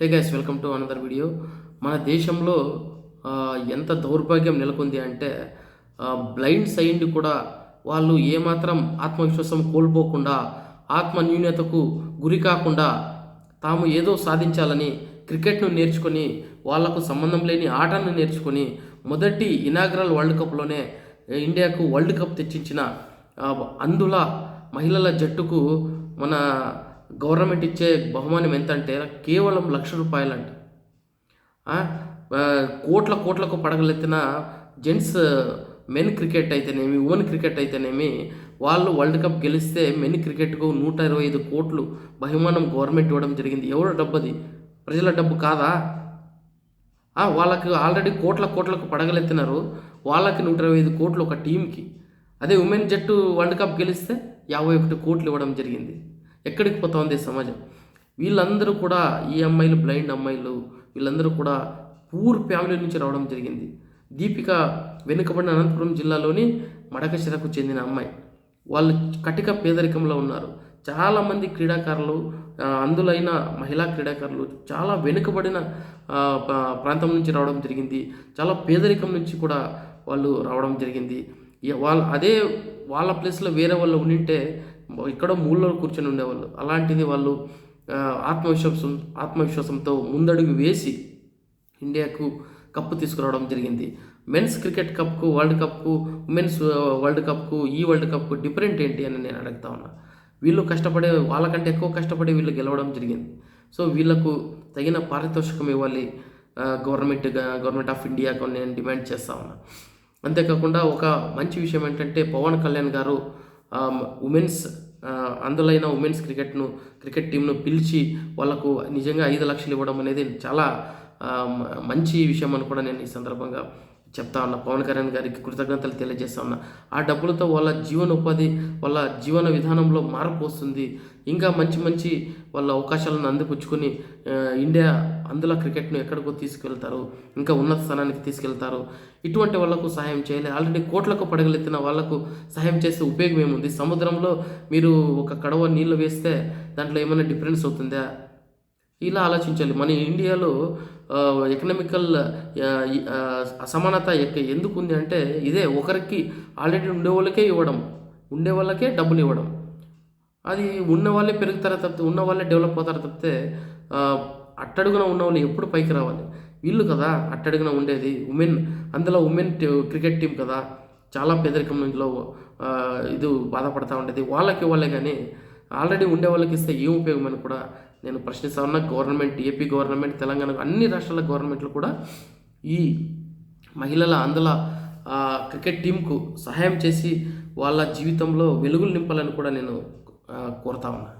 Hey guys welcome to another video మన దేశంలో ఎంత దౌర్భాగ్యం నెలకొంది అంటే బ్లైండ్ సైండ్ కూడా వాళ్ళు ఏమాత్రం ఆత్మవిశ్వాసం కోల్పోకుండా ఆత్మ న్యూన్యతకు గురి కాకుండా తాము ఏదో సాధించాలని క్రికెట్ను నేర్చుకొని వాళ్ళకు సంబంధం లేని ఆటను నేర్చుకొని మొదటి ఇనాగ్రల్ వరల్డ్ కప్లోనే ఇండియాకు వరల్డ్ కప్ తెచ్చించిన అందుల మహిళల జట్టుకు మన గవర్నమెంట్ ఇచ్చే బహుమానం ఎంత అంటే కేవలం లక్ష రూపాయలంట. కోట్ల కోట్లకు పడగలెత్తిన జెంట్స్ మెన్ క్రికెట్ అయితేనేమి ఉమెన్ క్రికెట్ అయితేనేమి వాళ్ళు వరల్డ్ కప్ గెలిస్తే మెన్ క్రికెట్కు నూట ఇరవై ఐదు కోట్లు బహుమానం గవర్నమెంట్ ఇవ్వడం జరిగింది. ఎవరు డబ్బు అది ప్రజల డబ్బు కాదా? వాళ్ళకి ఆల్రెడీ కోట్ల కోట్లకు పడగలెత్తినారు. వాళ్ళకి నూట ఇరవై ఐదు కోట్లు ఒక టీంకి అదే ఉమెన్ జట్టు వరల్డ్ కప్ గెలిస్తే యాభై ఒకటి కోట్లు ఇవ్వడం జరిగింది. ఎక్కడికి పోతోంది సమాజం? వీళ్ళందరూ కూడా ఈ అమ్మాయిలు బ్లైండ్ అమ్మాయిలు వీళ్ళందరూ కూడా పూర్ ఫ్యామిలీ నుంచి రావడం జరిగింది. దీపిక వెనుకబడిన అనంతపురం జిల్లాలోని మడకశిరకు చెందిన అమ్మాయి. వాళ్ళు కటిక పేదరికంలో ఉన్నారు. చాలామంది క్రీడాకారులు అందులైన మహిళా క్రీడాకారులు చాలా వెనుకబడిన ప్రాంతం నుంచి రావడం జరిగింది. చాలా పేదరికం నుంచి కూడా వాళ్ళు రావడం జరిగింది. వాళ్ళ అదే వాళ్ళ ప్లేస్లో వేరే వాళ్ళు ఉండింటే ఎక్కడో మూలలో కూర్చొని ఉండేవాళ్ళు. అలాంటిది వాళ్ళు ఆత్మవిశ్వాసం ఆత్మవిశ్వాసంతో ముందడుగు వేసి ఇండియాకు కప్పు తీసుకురావడం జరిగింది. మెన్స్ క్రికెట్ కప్కు వరల్డ్ కప్కు ఉమెన్స్ వరల్డ్ కప్కు ఈ వరల్డ్ కప్కు డిఫరెంట్ ఏంటి అని నేను అడుగుతా ఉన్నా. వీళ్ళు కష్టపడే వాళ్ళకంటే ఎక్కువ కష్టపడి వీళ్ళు గెలవడం జరిగింది. సో వీళ్ళకు తగిన పారితోషికం ఇవ్వాలి గవర్నమెంట్ గవర్నమెంట్ ఆఫ్ ఇండియాకు నేను డిమాండ్ చేస్తా ఉన్నా. అంతేకాకుండా ఒక మంచి విషయం ఏంటంటే పవన్ కళ్యాణ్ గారు ఉమెన్స్ అందులైన ఉమెన్స్ క్రికెట్ను క్రికెట్ టీంను పిలిచి వాళ్ళకు నిజంగా ఐదు లక్షలు ఇవ్వడం అనేది చాలా మంచి విషయం అని కూడా నేను ఈ సందర్భంగా చెప్తా ఉన్నా. పవన్ కళ్యాణ్ గారికి కృతజ్ఞతలు తెలియజేస్తా ఉన్నా. ఆ డబ్బులతో వాళ్ళ జీవనోపాధి వాళ్ళ జీవన విధానంలో మార్పు వస్తుంది. ఇంకా మంచి మంచి వాళ్ళ అవకాశాలను అందిపుచ్చుకొని ఇండియా అందులో క్రికెట్ను ఎక్కడికో తీసుకెళ్తారు ఇంకా ఉన్నత స్థానానికి తీసుకెళ్తారు. ఇటువంటి వాళ్ళకు సహాయం చేయాలి. ఆల్రెడీ కోట్లకు పడగలెత్తిన వాళ్ళకు సహాయం చేస్తే ఉపయోగం ఏముంది? సముద్రంలో మీరు ఒక కడవ నీళ్ళు వేస్తే దాంట్లో ఏమైనా డిఫరెన్స్ అవుతుందా? ఇలా ఆలోచించాలి. మన ఇండియాలో ఎకనామికల్ అసమానత ఎందుకు ఉంది అంటే ఇదే ఒకరికి ఆల్రెడీ ఉండే వాళ్ళకే ఇవ్వడం ఉండే వాళ్ళకే డబ్బులు ఇవ్వడం. అది ఉన్న వాళ్ళే పెరుగుతారా తప్పితే ఉన్న వాళ్ళే డెవలప్ అవుతారు తప్పితే అట్టడుగున ఉన్న వాళ్ళు ఎప్పుడు పైకి రావాలి? వీళ్ళు కదా అట్టడుగున ఉండేది. ఉమెన్ అందులో ఉమెన్ క్రికెట్ టీం కదా. చాలా పేదరికం నుంచిలో ఇది బాధపడతా ఉండేది. వాళ్ళకి వాళ్ళే కానీ ఆల్రెడీ ఉండే వాళ్ళకి ఇస్తే ఏం ఉపయోగం అని కూడా నేను ప్రశ్నిస్తా ఉన్నా. గవర్నమెంట్ ఏపీ గవర్నమెంట్ తెలంగాణ అన్ని రాష్ట్రాల గవర్నమెంట్లు కూడా ఈ మహిళల అందుల క్రికెట్ టీంకు సహాయం చేసి వాళ్ళ జీవితంలో వెలుగులు నింపాలని కూడా నేను కోరుతా ఉన్నా.